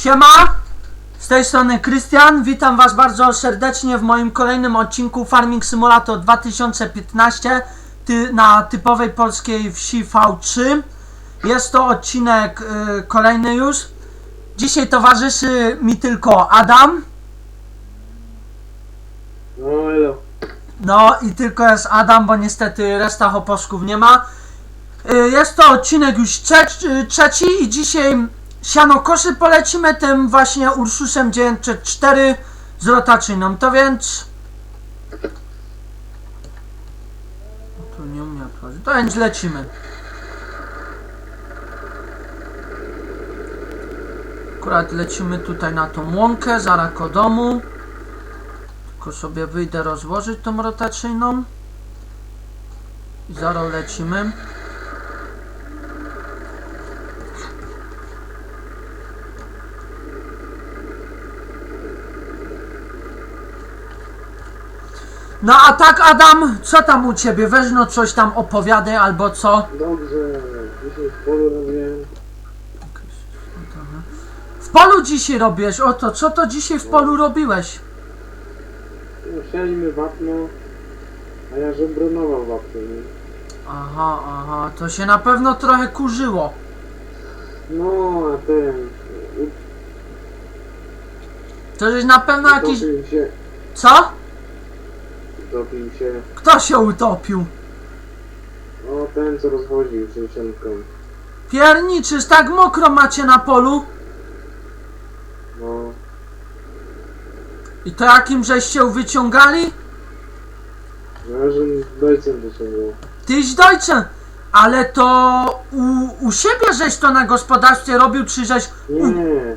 Siema! Z tej strony Krystian, witam Was bardzo serdecznie w moim kolejnym odcinku Farming Simulator 2015 ty, na typowej polskiej wsi V3. Jest to odcinek y, kolejny już. Dzisiaj towarzyszy mi tylko Adam. No elo. No i tylko jest Adam, bo niestety reszta hoposzków nie ma. Y, Jest to odcinek już trze- y, trzeci i dzisiaj siano koszy polecimy tym właśnie Ursusem 904 z rotacyjną. To więc... Tu nie otworzyć. To więc lecimy. Akurat lecimy tutaj na tą łąkę, zaraz koło domu. Tylko sobie wyjdę rozłożyć tą rotacyjną. I zaraz lecimy. No a tak Adam, co tam u ciebie? Weź no coś tam opowiadaj albo co? Dobrze, dzisiaj w polu robiłem. W polu dzisiaj robisz, oto, co to dzisiaj w polu robiłeś? Sialiśmy wapno, a ja żebronował wapno, nie? Aha, aha, to się na pewno trochę kurzyło. No, a ten... To żeś na pewno jakiś... Utopił się, Co? Utopił się. Kto się utopił? O, ten co rozwoził sąsiadką. Pierniczysz, tak mokro macie na polu? No, I to jakim żeście wyciągali? no, że z dojcem dociągał. Tyś dojczem, ale to u, u siebie żeś to na gospodarstwie robił, czy żeś... U, Nie,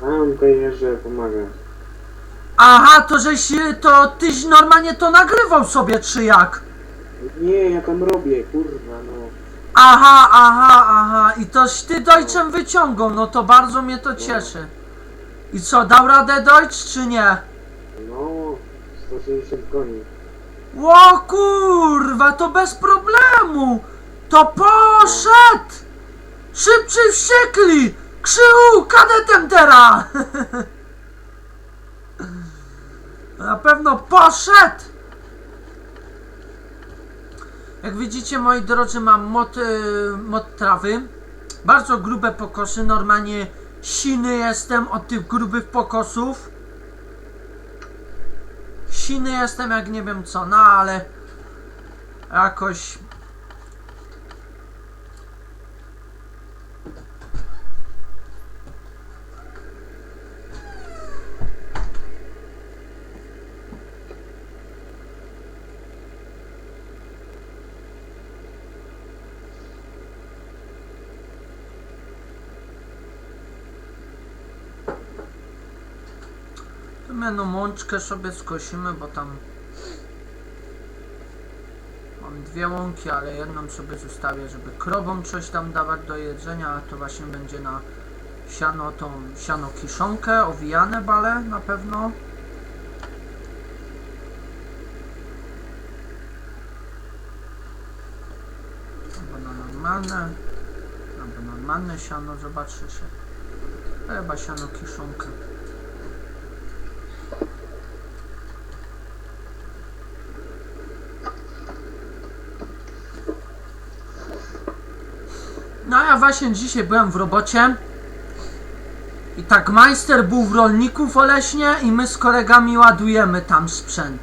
tam jeżdżę pomagać. Aha, to żeś, to tyś normalnie to nagrywał sobie, czy jak? Nie, ja tam robię, kurwa, no. Aha, aha, aha, i toś ty dojczem wyciągał, no to bardzo mnie to cieszy. I co, dał radę dojcz, czy nie? No, 160 koni. Ło kurwa, to bez problemu! To poszedł! Szybciej wściekli! Krzył kadetem teraz! Na pewno poszedł! Jak widzicie moi drodzy mam mod, y, mod trawy Bardzo grube pokosy, normalnie siny jestem od tych grubych pokosów Siny jestem jak nie wiem co, no ale jakoś Tu jedną łączkę sobie skosimy, bo tam mam dwie łąki, ale jedną sobie zostawię, żeby krowom coś tam dawać do jedzenia, a to właśnie będzie na siano, tą siano kiszonkę, owijane bale na pewno. Albo na normalne, albo normalne siano, zobaczy się. Chyba siano kiszonkę. No ja właśnie dzisiaj byłem w robocie i tak majster był w rolniku w Oleśnie i my z kolegami ładujemy tam sprzęt.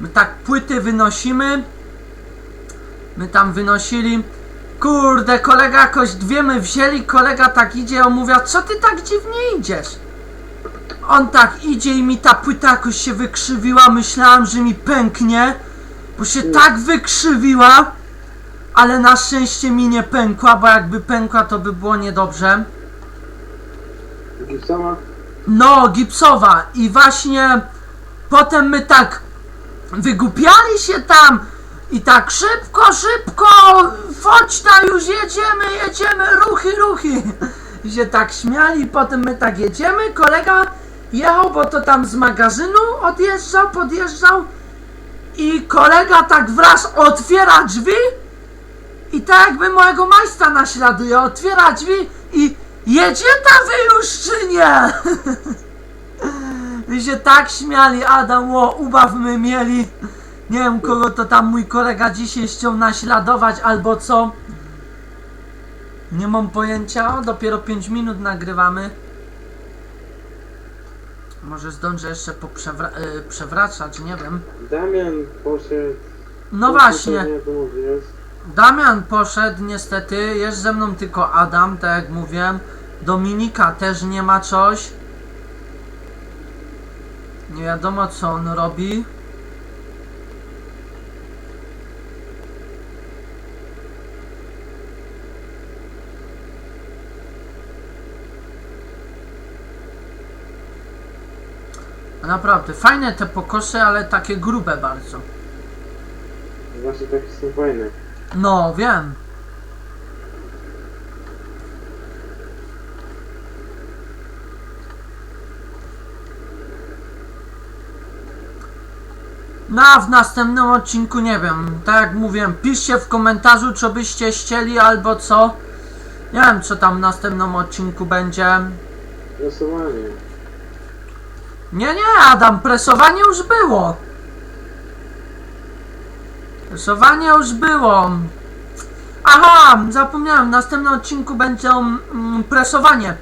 My tak płyty wynosimy. My tam wynosili. Kurde, kolega jakoś dwie my wzięli, kolega tak idzie, on mówi, "A co ty tak dziwnie idziesz? On tak idzie i mi ta płyta jakoś się wykrzywiła, myślałem, że mi pęknie, bo się tak wykrzywiła, ale na szczęście mi nie pękła, bo jakby pękła, to by było niedobrze. Gipsowa? No, gipsowa. I właśnie potem my tak wygłupiali się tam i tak szybko, szybko, chodź ta już jedziemy, jedziemy, ruchy, ruchy. I się tak śmiali, potem my tak jedziemy, kolega jechał, bo to tam z magazynu odjeżdżał, podjeżdżał i kolega tak wraz otwiera drzwi i tak jakby mojego majstra naśladuje, otwiera drzwi i Jedzie ta wy już czy nie? Wy się tak śmiali, Adam, o, ubaw my mieli. Nie wiem, kogo to tam mój kolega dzisiaj chciał naśladować, albo co. Nie mam pojęcia, o, dopiero 5 minut nagrywamy. Może zdążę jeszcze poprzewra- y, przewracać, nie wiem. Damian poszedł. No właśnie. Jest. Damian poszedł niestety, jest ze mną tylko Adam, tak jak mówiłem. Dominika też nie ma coś. Nie wiadomo co on robi. Naprawdę, fajne te pokosy, ale takie grube bardzo. Właśnie takie są fajne. No, wiem. No a w następnym odcinku nie wiem, tak jak mówiłem, piszcie w komentarzu co byście chcieli albo co. Nie wiem co tam w następnym odcinku będzie. Losowanie. Nie, nie Adam, presowanie już było. Presowanie już było. Aha, zapomniałem, w następnym odcinku będzie mm, presowanie.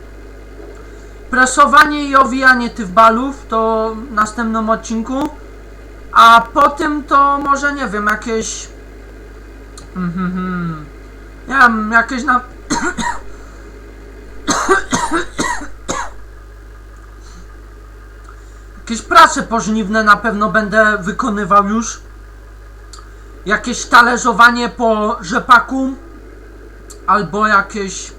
Presowanie i owijanie tych balów to w następnym odcinku. A po tym to może nie wiem, jakieś. Mhm, mhm. Nie wiem, jakieś na. Jakieś prace pożniwne na pewno będę wykonywał już. Jakieś talerzowanie po rzepaku. Albo jakieś.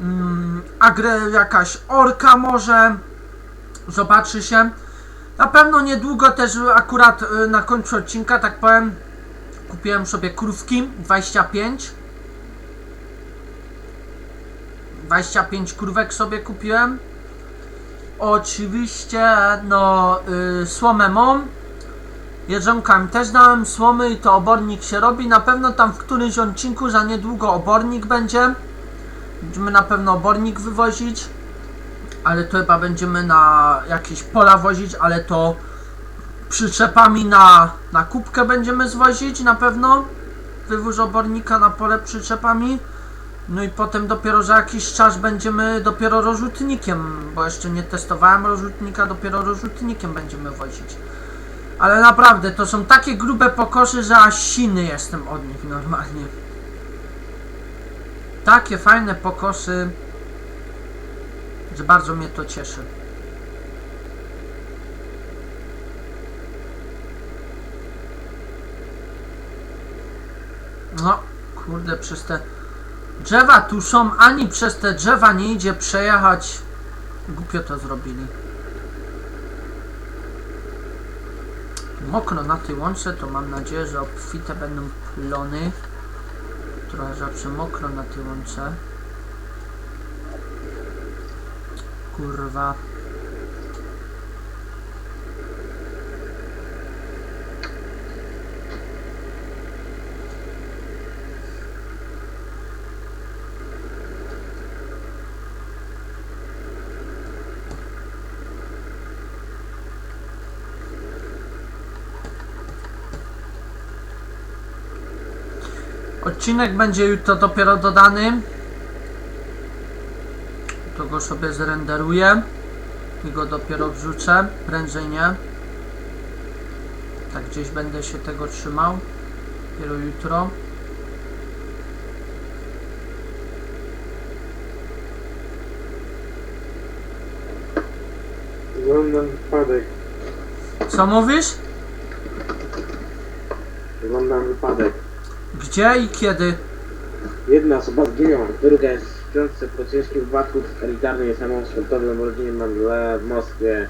Mm, agre, jakaś orka może. Zobaczy się. Na pewno niedługo też akurat y, na końcu odcinka, tak powiem. Kupiłem sobie krówki 25. 25 krówek sobie kupiłem. Oczywiście, no, y, słomę mam. Jedzonkami też dałem słomy i to obornik się robi. Na pewno tam w którymś odcinku za niedługo obornik będzie. Będziemy na pewno obornik wywozić. Ale to chyba będziemy na jakieś pola wozić, ale to przyczepami na, na kubkę będziemy zwozić na pewno. Wywóz obornika na pole przyczepami. No i potem dopiero za jakiś czas będziemy dopiero rozrzutnikiem, bo jeszcze nie testowałem rozrzutnika, dopiero rozrzutnikiem będziemy wozić. Ale naprawdę, to są takie grube pokosy, że aż siny jestem od nich normalnie. Takie fajne pokosy, że bardzo mnie to cieszy. No, kurde, przez te drzewa tu są, ani przez te drzewa nie idzie przejechać. Głupio to zrobili. Mokro na tej łące, to mam nadzieję, że obfite będą plony. Trochę zawsze mokro na tej łące. Kurwa. Odcinek będzie jutro dopiero dodany. To go sobie zrenderuję i go dopiero wrzucę. Prędzej nie. Tak gdzieś będę się tego trzymał. Dopiero jutro. Oglądam wypadek. Co mówisz? Oglądam wypadek. Gdzie i kiedy? Jedna osoba zginęła, druga jest w śpiące po ciężkim wypadku elitarny samochód sportowy w rodzinie Mandle w Moskwie.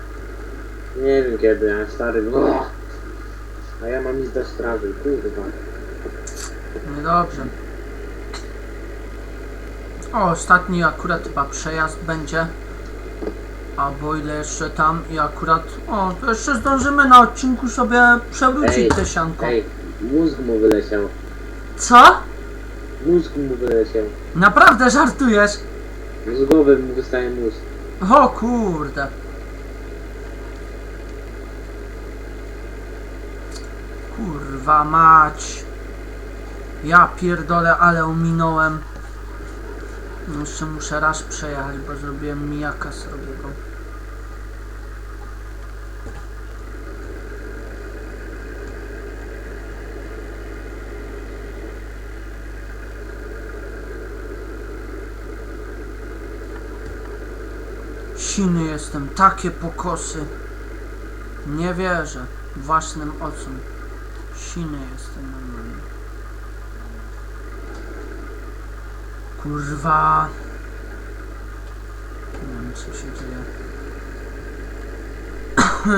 Nie wiem kiedy, a stary... Uch. A ja mam iść do straży, kurwa. Niedobrze. O, ostatni akurat chyba przejazd będzie. Albo ile jeszcze tam i akurat... O, to jeszcze zdążymy na odcinku sobie przewrócić Ej, te sianko. Ej, mózg mu wyleciał. Co? Mózg mu wyleciał. Naprawdę żartujesz? Z głowy mu wystaje mózg. O kurde. Kurwa mać. Ja pierdolę, ale ominąłem. Jeszcze muszę raz przejechać, bo zrobiłem mijaka srogiego. Siny jestem, takie pokosy. Nie wierzę własnym oczom. Siny jestem normalnie. Kurwa. Nie wiem co się dzieje.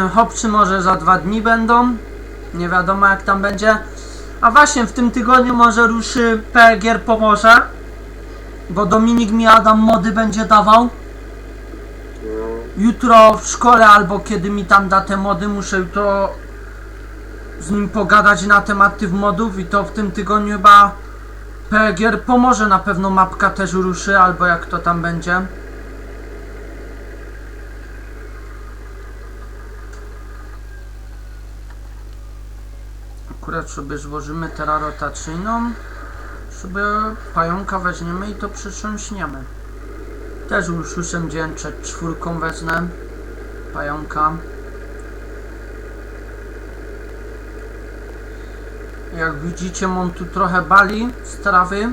Hopcy może za dwa dni będą. Nie wiadomo jak tam będzie. A właśnie w tym tygodniu może ruszy PGR Pomorze. Bo Dominik mi Adam mody będzie dawał. Jutro w szkole albo kiedy mi tam da te mody, muszę jutro z nim pogadać na temat tych modów i to w tym tygodniu chyba PGR pomoże na pewno mapka też ruszy albo jak to tam będzie. Akurat sobie złożymy teraz rotacyjną, sobie pająka weźmiemy i to przytrząśniemy. Też już 894 wezmę. Pająka. Jak widzicie mam tu trochę bali z trawy.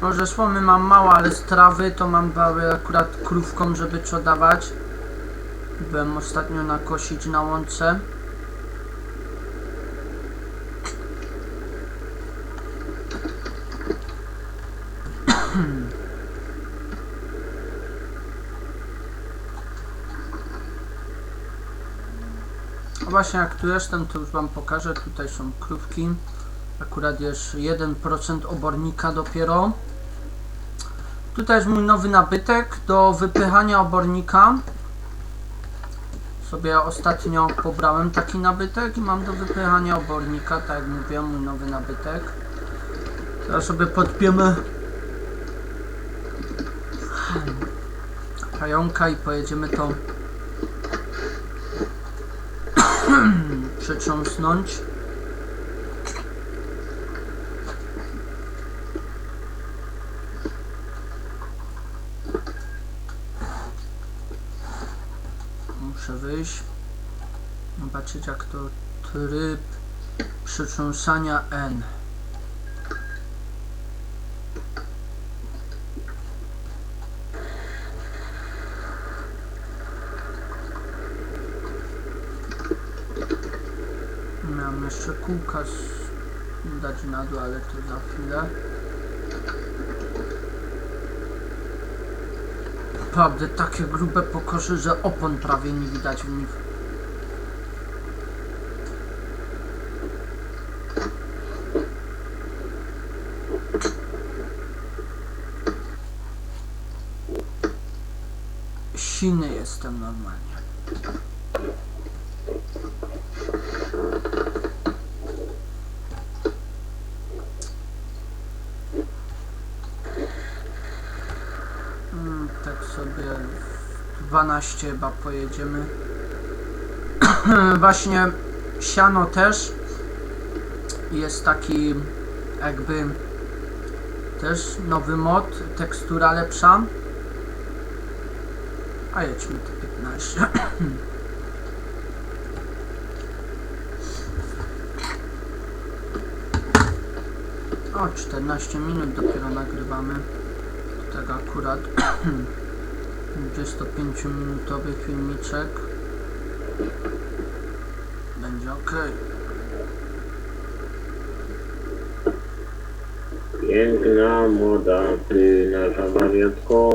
Może słomy mam mało, ale z trawy to mam bały akurat krówką, żeby co dawać. Byłem ostatnio nakosić na łące. Właśnie jak tu jestem, to już wam pokażę. Tutaj są krówki. Akurat jest 1% obornika dopiero. Tutaj jest mój nowy nabytek do wypychania obornika. Sobie ostatnio pobrałem taki nabytek i mam do wypychania obornika, tak jak mówiłem, mój nowy nabytek. Teraz sobie podpiemy pająka i pojedziemy to przetrząsnąć. Muszę wyjść. Zobaczyć jak to tryb przetrząsania N. Miałem jeszcze kółka dać na dół, ale to za chwilę. Naprawdę takie grube pokosze, że opon prawie nie widać w nich. Siny jestem normalnie. Mm, tak sobie w 12 chyba pojedziemy. Właśnie siano też jest taki jakby też nowy mod, tekstura lepsza. A jedźmy te 15. O, 14 minut dopiero nagrywamy. Tak akurat 25-minutowy filmiczek. Będzie ok. Piękna, młoda, ty nasza wariatko.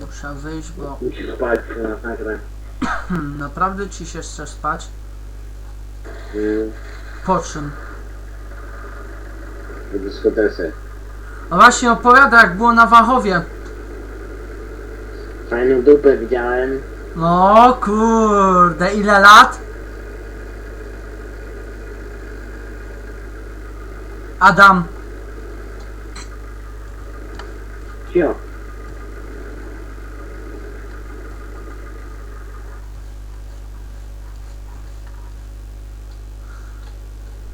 Muszę wyjść, bo Musisz spać na hmm, naprawdę ci się chce spać. Mm, Po czym? w dyskotece. No właśnie opowiada jak było na Wachowie. Fajną dupę widziałem. No kurde, ile lat? Adam, Cio.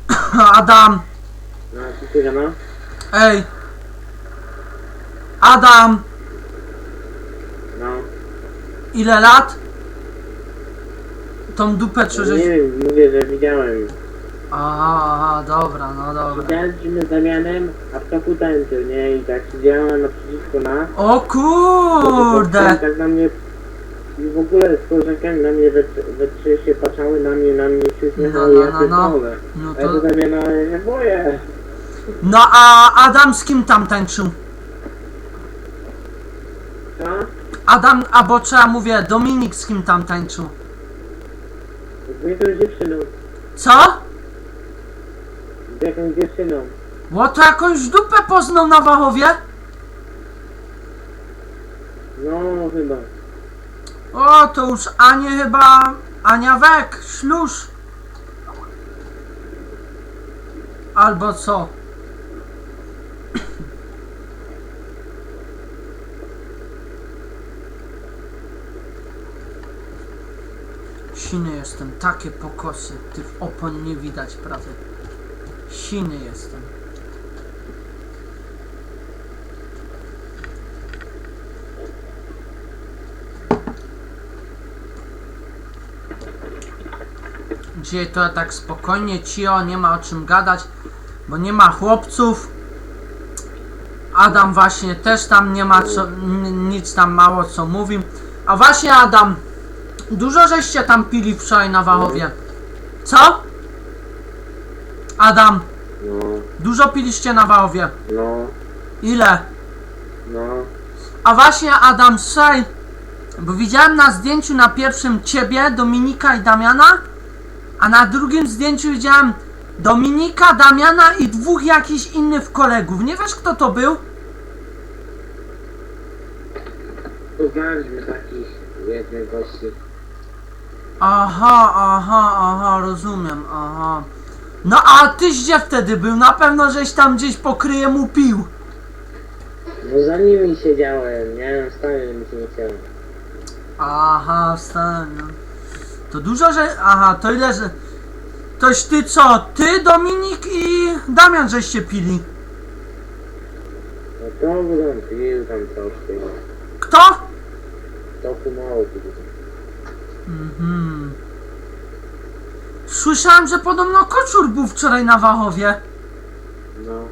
Adam! No, co ty? Ej! Adam! No. Ile lat? Tą dupę czy No, żeś... nie wiem, mówię, że widziałem. Aha, aha, dobra, no dobra. Siedzieliśmy z Damianem, a w toku tańczył, nie? I tak siedziałem naprzeciwko nas. O kurde! Tak na mnie... I w ogóle z koleżankami na mnie we, we trzy się patrzały, na mnie, na mnie się uśmiechały, No, no, ja no, no. pierdolę. No A ja do to... Damiana ja się boję. No a Adam z kim tam tańczył? Adam, albo trzeba mówię, Dominik z kim tam tańczył? Z jakąś dziewczyną. Co? Z jakąś dziewczyną. Bo to jakąś dupę poznał na Wachowie? No, chyba. O, to już Anię chyba... Ania Wek, ślusz. Albo co? Siny jestem, takie pokosy, tych opon nie widać prawie. Siny jestem. Dzisiaj to tak spokojnie, cio, nie ma o czym gadać, bo nie ma chłopców. Adam właśnie też tam nie ma co, nic tam mało co mówi. A właśnie Adam, dużo żeście tam pili wczoraj na Wachowie. Co? Adam, No, dużo piliście na Wachowie. no, Ile? no. A właśnie Adam, słuchaj, bo widziałem na zdjęciu na pierwszym ciebie, Dominika i Damiana, a na drugim zdjęciu widziałem Dominika, Damiana i dwóch jakichś innych kolegów. Nie wiesz kto to był? Poznaliśmy takich jednych gości. Aha, aha, aha, rozumiem, aha. No a tyś gdzie wtedy był? Na pewno żeś tam gdzieś po kryjemu pił. No za nimi siedziałem, nie wiem, stanie mi się nie chciało. Aha, wstałem. no. To dużo, że... Aha, to ile, że... Toś ty co? Ty, Dominik i Damian żeście pili. No to tam pił tam troszkę. Kto? Toku mało pił. Mhm. Słyszałem, że podobno koczur był wczoraj na Wachowie. No.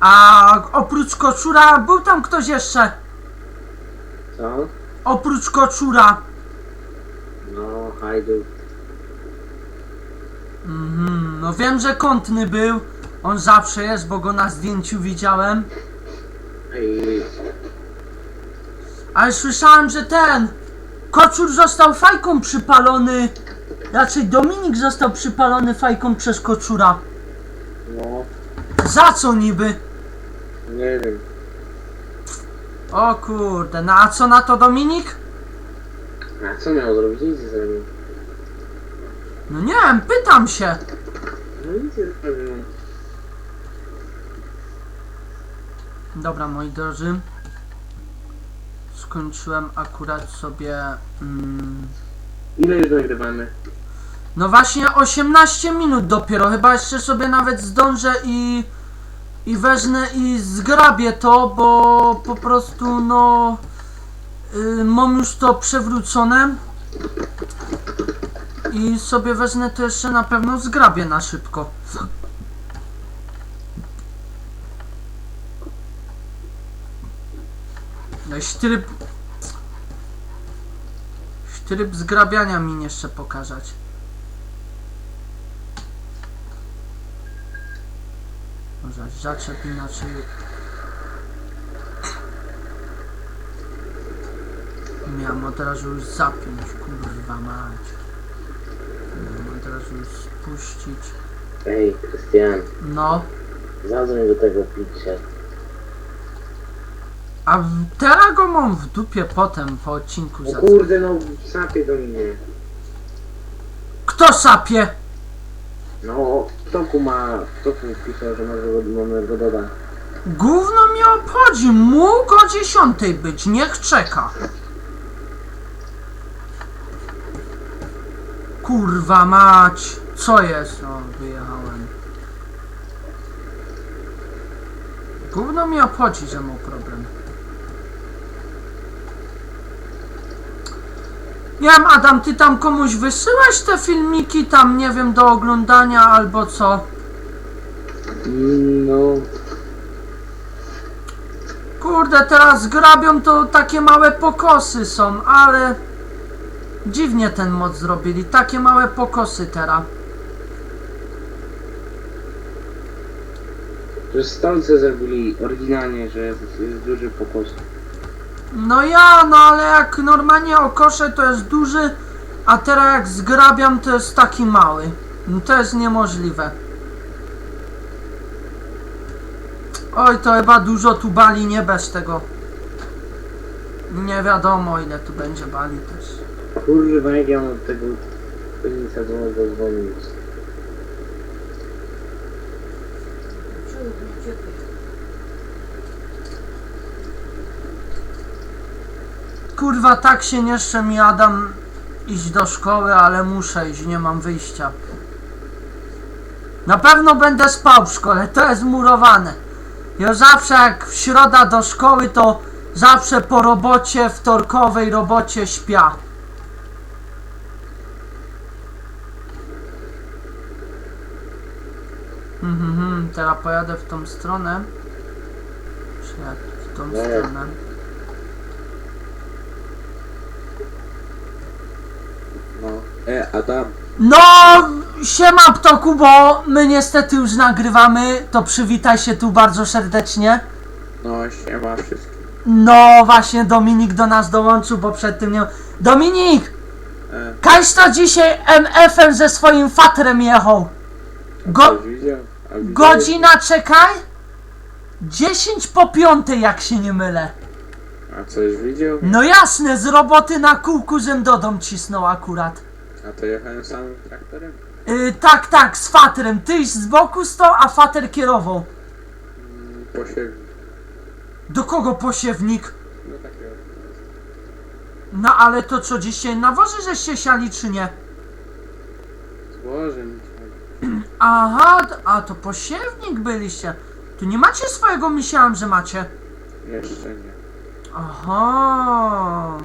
A oprócz koczura był tam ktoś jeszcze. Co? Oprócz koczura. No, hajduk. Mhm. No wiem, że kątny był. On zawsze jest, bo go na zdjęciu widziałem. I Ale słyszałem, że ten koczur został fajką przypalony. Raczej Dominik został przypalony fajką przez koczura. no, Za co niby? nie wiem. O kurde, no a co na to Dominik? A co miał zrobić? Nic nie zrobił. No nie wiem, pytam się. No nic nie zrobił. Dobra, moi drodzy. Skończyłem akurat sobie. Mm, Ile już nagrywamy? no właśnie 18 minut dopiero. Chyba jeszcze sobie nawet zdążę i. I wezmę i zgrabię to, bo po prostu no. Y, mam już to przewrócone. I sobie wezmę to jeszcze na pewno zgrabię na szybko. No i tryb... Tryb zgrabiania mi jeszcze pokazać. Może zaczep inaczej. Miałem od razu już zapiąć, kurwa mać. Miałem od razu już spuścić. Ej, Krystian, No, zadzwoń do tego picia. A w- teraz go mam w dupie potem po odcinku No za kurde, no sapie do mnie. Kto sapie? No, toku ma, w toku pisał, że może go, mamy go dodać. Gówno mnie obchodzi, mógł o 10 być, niech czeka. Kurwa mać, co jest? O, wyjechałem. Gówno mnie obchodzi, że mam problem. Nie wiem, Adam, ty tam komuś wysyłać te filmiki tam, nie wiem, do oglądania albo co? No, Kurde, teraz grabią to takie małe pokosy są, ale dziwnie ten mod zrobili, takie małe pokosy teraz. że stolce zrobili oryginalnie, że jest, jest duży pokos. No ja, no ale jak normalnie okoszę to jest duży, a teraz jak zgrabiam to jest taki mały. No to jest niemożliwe. Oj, to chyba dużo tu bali, nie bez tego. Nie wiadomo ile tu będzie bali też. Kurwa, jak ja mam tego penica złego dzwonić. Kurwa, tak się nie jeszcze mi Adam iść do szkoły, ale muszę iść, nie mam wyjścia. Na pewno będę spał w szkole, to jest murowane. Ja zawsze jak w środa do szkoły, to zawsze po robocie, wtorkowej robocie śpia. Mhm, mhm, teraz pojadę w tą stronę. Czy jak w tą stronę? No. E, Adam, No, siema ptoku, bo my niestety już nagrywamy, to przywitaj się tu bardzo serdecznie. no siema wszystkim. No właśnie Dominik do nas dołączył, bo przed tym nie... Dominik! E, Kajsta dzisiaj MF-em ze swoim fatrem jechał. Go... Widział? A? Godzina czekaj? 10 po piątej, jak się nie mylę. A coś widział? No jasne, z roboty na kółku żem do dom cisnął akurat. A to jechałem samym traktorem? Yy, tak, tak, z fatrem. Tyś z boku stał, a fater kierował. Mm, Posiewnik. Do kogo posiewnik? No takiego. No ale to co dzisiaj na wozy żeście siali czy nie? Złożę mi Aha, a to posiewnik byliście. Tu nie macie swojego, myślałem, że macie. Jeszcze nie. Aha.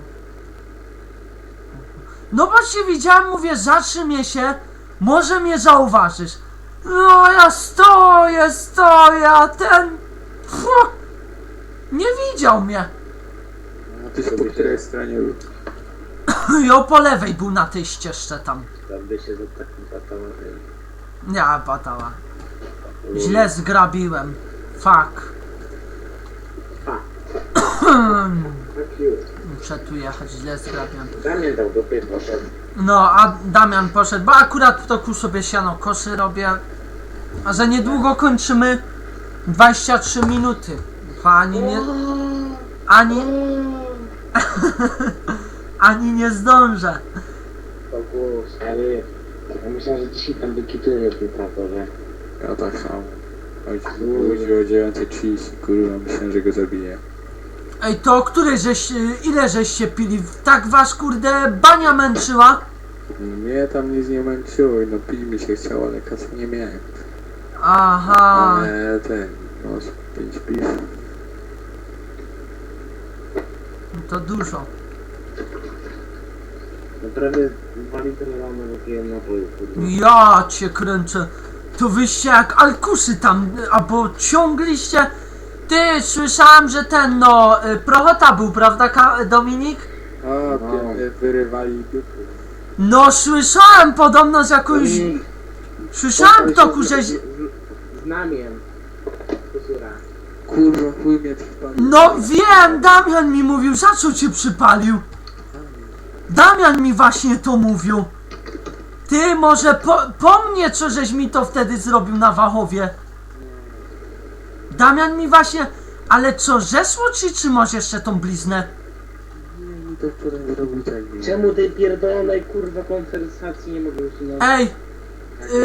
No właśnie widziałem, mówię, zatrzymie się, może mnie zauważysz. No ja stoję, stoję, a ten... Pfu, nie widział mnie. A ty po której stronie był? Jo po lewej był na tej ścieżce tam. Tam by się za takim patologią. Ja patała. Źle zgrabiłem. Fuck. Fuck you. Muszę tu jechać, źle zgrabiam. Damian dał dupy poszedł. No, a Damian poszedł, bo akurat w toku sobie siano koszy robię. A że niedługo kończymy 23 minuty. Bo Ani nie, ani, ani nie zdążę. To głos, ale ja myślałem, że dzisiaj tam wykituję w tym traktorze. Ja tak samo. Ojciec budził o 9.30, kurwa, myślałem, że go zabiję. Ej, to o której żeś, ile żeście pili? Tak was kurde bania męczyła? Mnie tam nic nie męczyło, no pić mi się chciało, ale kasy nie miałem. Aha. Ale ten, no z pięć piw. To dużo. No prawie dwa litry rano wypiłem napoju. Ja cię kręcę. To wyście jak alkusy tam, y, albo ciągliście. Ty, słyszałem, że ten, no, y, Prochota był, prawda, Ka- Dominik? A, No. no. wyrywali dupy. No, słyszałem podobno z jakąś... Dominik, Słyszałem w spotkaj toku, że... z- z- Znamiem. Kusura. Kurwa, chuj mnie trwa. No, wiem, Damian mi mówił, za co cię przypalił? Damian mi właśnie to mówił. Ty, może po, po mnie, co żeś mi to wtedy zrobił na Wachowie? Damian mi właśnie... Ale co, zeszło ci, czy masz jeszcze tą bliznę? Nie, to wczoraj tak. nie. Czemu tej pierdolonej kurwa konwersacji nie mogę usunąć? Ej,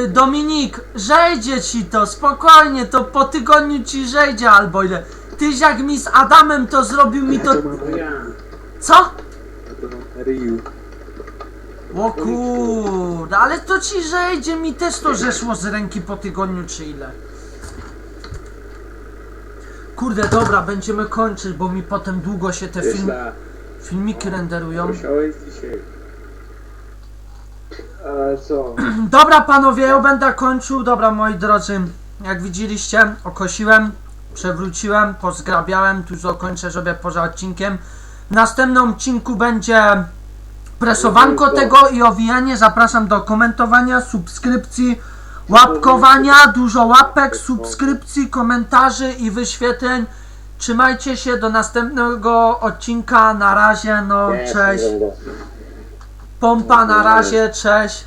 y, Dominik, zejdzie ci to, spokojnie, to po tygodniu ci zejdzie albo ile. Tyś jak mi z Adamem to zrobił mi to... Ja. Co? To mam na ryju. O kurde, ale to ci zejdzie, mi też to zeszło z ręki po tygodniu czy ile. Kurde, dobra, będziemy kończyć, bo mi potem długo się te film, filmiki renderują. musiałeś dzisiaj. Ale co? Dobra panowie, ja będę kończył. Dobra moi drodzy, jak widzieliście, okosiłem, przewróciłem, pozgrabiałem, tu zakończę sobie poza odcinkiem. W następnym odcinku będzie presowanko tego i owijanie. Zapraszam do komentowania, subskrypcji, łapkowania, dużo łapek, subskrypcji, komentarzy i wyświetleń. Trzymajcie się do następnego odcinka. Na razie, no cześć. Pompa, na razie, cześć.